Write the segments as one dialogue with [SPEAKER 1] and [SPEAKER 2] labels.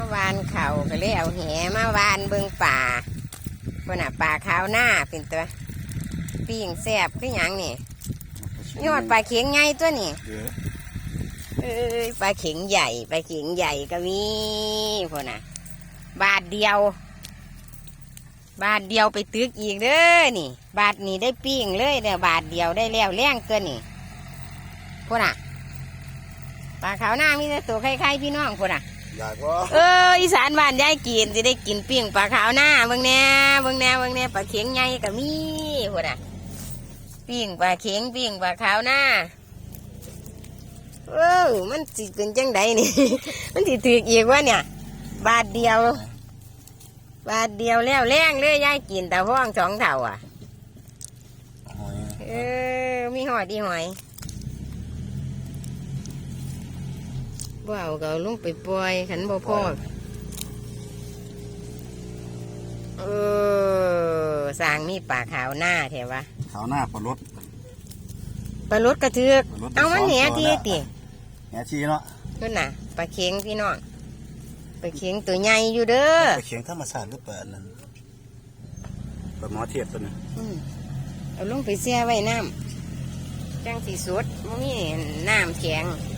[SPEAKER 1] าวานเขาก็เลยเอาแหมาวานเบิงป่าคนน่ะป่าขาวหน้าเป็นตัวปิ้งแซ่บคือหยังนี่ยอดปลาเข็งไงตัวนี่
[SPEAKER 2] เดี๋ยว
[SPEAKER 1] เอ้ยปลาเข็งใหญ่ปลาเข็งใหญ่ก็มีคนน่ะ บาทเดียว บาทเดียวไปตึกอีกเด้อนี่ บาทนี้ได้ปิ้งเลยเด้อบาทเดียวได้แล้วแรงเกินนี่คนน่ะปลาขาวหน้ามีแต่ตัวไข่ๆพี่น้องคนน่ะ
[SPEAKER 2] อยากว่า
[SPEAKER 1] เอออีสานบ้านยายกินสิได้กินปิ้งปลาขาวหน้าเบิ่งแหน่เบิ่งแหน่เบิ่งแหน่ปลาเข็งใหญ่ก็มีพุ่นน่ะปิ้งปลาเข็งปิ้งปลาขาวหน้าเออมันสิเป็นจังไดนี่ มันสิถืออีกวะเนี่ย บาทเดียว บาทเดียวแล้วแรงเลยยายกินแต่ห้องสองเท่าอะ
[SPEAKER 2] หอย
[SPEAKER 1] เออมีหอยดีหอย บ่เอาก็เอาลุงไปปล่อยขันบ่พอเออสร้างมีปลาขาวหน้าแถววะ
[SPEAKER 2] ขาวหน้าปลารส
[SPEAKER 1] ปลารดกระเทือก
[SPEAKER 2] ปลารส
[SPEAKER 1] เอามันแหน
[SPEAKER 2] สง
[SPEAKER 1] ที
[SPEAKER 2] ตัว
[SPEAKER 1] ติ
[SPEAKER 2] แหนชีเนาะ
[SPEAKER 1] ขึ้นน่ะปลาเค็งพี่น้องปลาเค็งตัวใหญ่อยู่เด้อ
[SPEAKER 2] ไปเขียงธรรมศาสตร์หรือเปล่าอันนั้นปลาหมอเทียบตัวนี้
[SPEAKER 1] อืมเอาลงไปแช่ไว้น้ำจังสีสดมันมีน้ำแข็งอี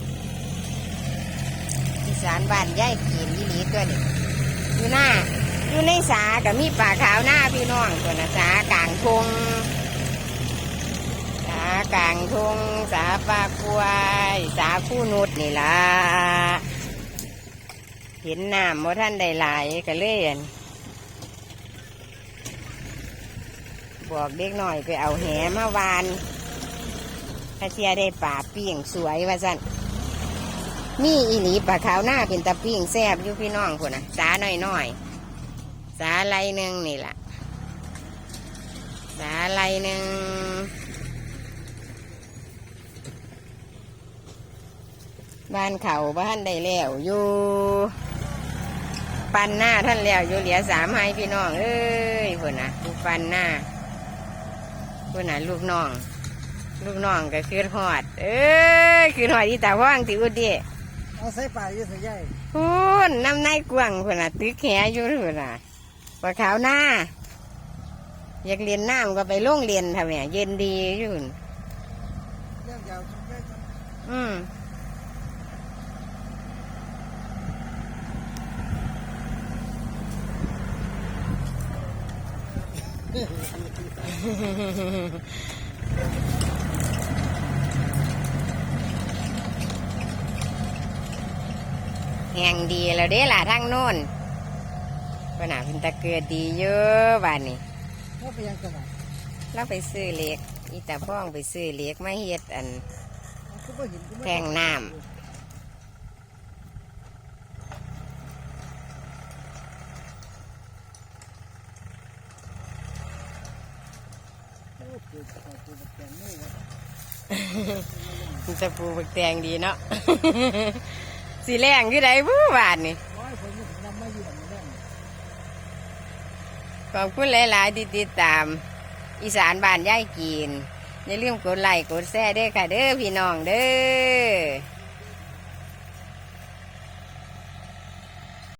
[SPEAKER 1] สานบ้านย่ายกินยี่หลีตัวนี้อยู่หน้าอยู่ในสากับมีปลาขาวหน้าพี่น้องตัวนะสากลางทงสากลางทงสาปลากวายสาคู่นุดนี่ล่ะเห็นน้ำว่าท่านได้หลายก็เล่นบอกเด็กหน่อยไปเอาแหมาวานถ้าเชียได้ป่าเปียงสวยว่าสั่น นี่อีหลีปลาขาวหน้าเป็นตะปิ้งแซบอยู่พี่น้องคนนะสาหน่อยหน่อยๆสาไรหนึ่งนี่ล่ะสาไรหนึ่งบ้านเขาบ้านได้แล้วอยู่ปันหน้าท่านแล้วอยู่เหลือสามให้พี่น้องเอ้ยเพื่อนนะลูกปันหน้าเพื่อนนะลูกน้อง ลูกน้องก็คือหอด เอ้ยคือหอดอีตาว่างติอุดดี
[SPEAKER 3] เอาใส่ปลาอยู่ใส่ใหญ่
[SPEAKER 1] พูนน้ำในกวางเพื่อนนะตึกแขอยู่เพื่อนนะปลาขาวหน้า อยากเรียนน้ำก็ไปโรงเรียนทำไมเย็นดีอยู่นั่น
[SPEAKER 3] เรื่องยาวชุดใหญ่
[SPEAKER 1] อืม แห่งดีแล้วเด้ล่ะทางโน้นก็น่าเป็นตะเกียดดีเยอะบ้านนี้
[SPEAKER 3] ว่าไปยังจังหวัด
[SPEAKER 1] เราไปซื้อเหล็กอีตาพ่องไปซื้อเหล็กมาเฮ็ดอัน
[SPEAKER 3] ก็บ่เห็นก็บ่
[SPEAKER 1] แทงน้
[SPEAKER 3] โอ้ปลูกปลูกปลูกแตงโมวะ
[SPEAKER 1] มันจะปูบักแตงดีเนาะ สีแรงคือไดผู้บานนี่ขอบคุณหลายๆที่ติดตาม อีสานบ้านย่ายกินอย่าลืมกดไลค์กดแชร์ด้วยค่ะเด้อพี่น้องเด้อ